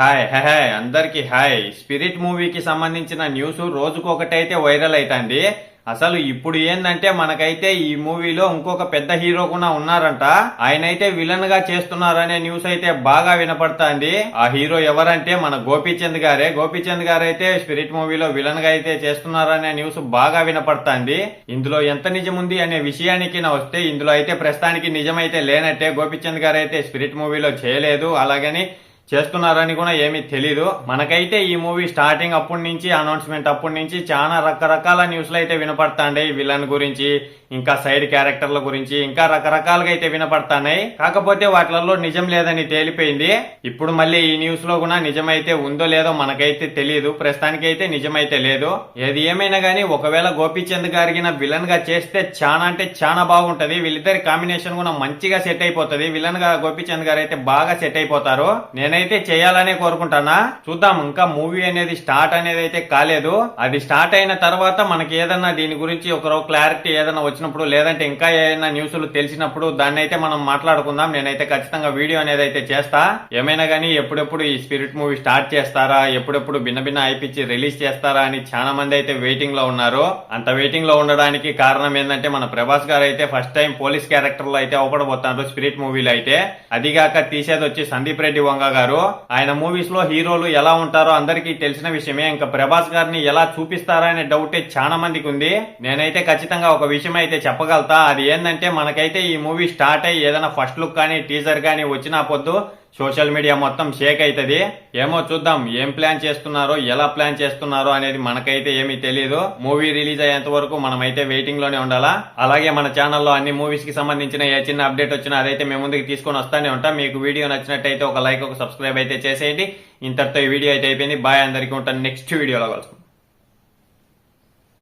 Hi hi hi అందరికి hi. Spirit మూవీకి సంబంధించిన న్యూస్ రోజుకొకటైతే వైరల్ అవుతుంది అసలు ఇప్పుడు ఏందంటే మనకైతే ఈ మూవీలో ఇంకొక పెద్ద హీరో కూడా ఉన్నారంట. ఆయన అయితే విలన్గా చేస్తున్నారనే న్యూస్ అయితే బాగా వినపడుతుంది. ఆ హీరో ఎవరంటే మన గోపీచంద్ గారే. గోపీచంద్ గారు అయితే స్పిరిట్ మూవీలో విలన్గా అయితే చేస్తున్నారనే న్యూస్ బాగా వినపడుతుంది. ఇందులో ఎంత నిజం ఉంది అనే విషయానికి నా వస్తే ఇందులో అయితే ప్రస్తుతానికి నిజమైతే లేనట్టే గోపీచంద్ గారు అయితే స్పిరిట్ మూవీలో చేయలేదు. అలాగని చేస్తున్నారని కూడా ఏమీ తెలీదు. మనకైతే ఈ మూవీ స్టార్టింగ్ అప్పటి నుంచి అనౌన్స్మెంట్ అప్పటి నుంచి చాలా రకరకాల న్యూస్లు అయితే వినపడతాండే విలన్ గురించి ఇంకా సైడ్ క్యారెక్టర్ల గురించి ఇంకా రకరకాలుగా అయితే వినపడతాయి కాకపోతే వాటిలలో నిజం లేదని తేలిపోయింది. ఇప్పుడు మళ్ళీ ఈ న్యూస్లో కూడా నిజమైతే ఉందో లేదో మనకైతే తెలియదు ప్రస్తుతానికి అయితే నిజమైతే లేదు. ఏది ఏమైనా గానీ ఒకవేళ గోపీచంద్ గారికి విలన్గా చేస్తే చాలా అంటే చాలా బాగుంటది. వీళ్ళిద్దరి కాంబినేషన్ కూడా మంచిగా సెట్ అయిపోతుంది. విలన్గా గోపీచంద్ గారు అయితే బాగా సెట్ అయిపోతారు. నేనైతే చేయాలనే కోరుకుంటానా? చూద్దాం ఇంకా మూవీ అనేది స్టార్ట్ అనేది అయితే కాలేదు. అది స్టార్ట్ అయిన తర్వాత మనకి ఏదన్నా దీని గురించి ఒకరో క్లారిటీ ఏదైనా వచ్చినప్పుడు లేదంటే ఇంకా ఏదైనా న్యూస్లు తెలిసినప్పుడు దాన్ని అయితే మనం మాట్లాడుకుందాం. నేనైతే ఖచ్చితంగా వీడియో అనేది అయితే చేస్తా. ఏమైనా కానీ ఎప్పుడెప్పుడు ఈ స్పిరిట్ మూవీ స్టార్ట్ చేస్తారా? ఎప్పుడెప్పుడు భిన్న భిన్న ఐపిచ్చి రిలీజ్ చేస్తారా అని చాలా మంది అయితే వెయిటింగ్లో ఉన్నారు. అంత వెయిటింగ్లో ఉండడానికి కారణం ఏంటంటే మన ప్రభాస్ గారు అయితే ఫస్ట్ టైం పోలీస్ క్యారెక్టర్లో అయితే అవపడబోతున్నారు స్పిరిట్ మూవీలో అయితే. అదిగాక తీసేది వచ్చి సందీప్ రెడ్డి వంగ గారు ఆయన మూవీస్లో హీరోలు ఎలా ఉంటారో అందరికీ తెలిసిన విషయమే. ఇంకా ప్రభాస్ గారిని ఎలా చూపిస్తారా అనే డౌటే చాలా మందికి ఉంది. నేనైతే ఖచ్చితంగా ఒక విషయం అయితే చెప్పగలుగుతా. అది ఏంటంటే మనకైతే ఈ మూవీ స్టార్ట్ అయ్యి ఏదైనా ఫస్ట్ లుక్ కానీ టీజర్ కానీ వచ్చినా పొద్దు సోషల్ మీడియా మొత్తం షేక్ అవుతుంది ఏమో చూద్దాం ఏం ప్లాన్ చేస్తున్నారో ఎలా ప్లాన్ చేస్తున్నారో అనేది మనకైతే ఏమీ తెలియదు మూవీ రిలీజ్ అయ్యేంత వరకు మనమైతే వెయిటింగ్లోనే ఉండాలా? అలాగే మన ఛానల్లో అన్ని మూవీస్కి సంబంధించిన ఏ చిన్న అప్డేట్ వచ్చినా అదైతే మేము ముందుకు తీసుకొని వస్తానే ఉంటాం. మీకు వీడియో నచ్చినట్టయితే ఒక లైక్ ఒక సబ్స్క్రైబ్ అయితే చేసేయండి. ఇంతటితో ఈ వీడియో అయితే అయిపోయింది. బాయ్ అందరికీ ఉంటాను. నెక్స్ట్ వీడియోలో కలుసుకుంటాం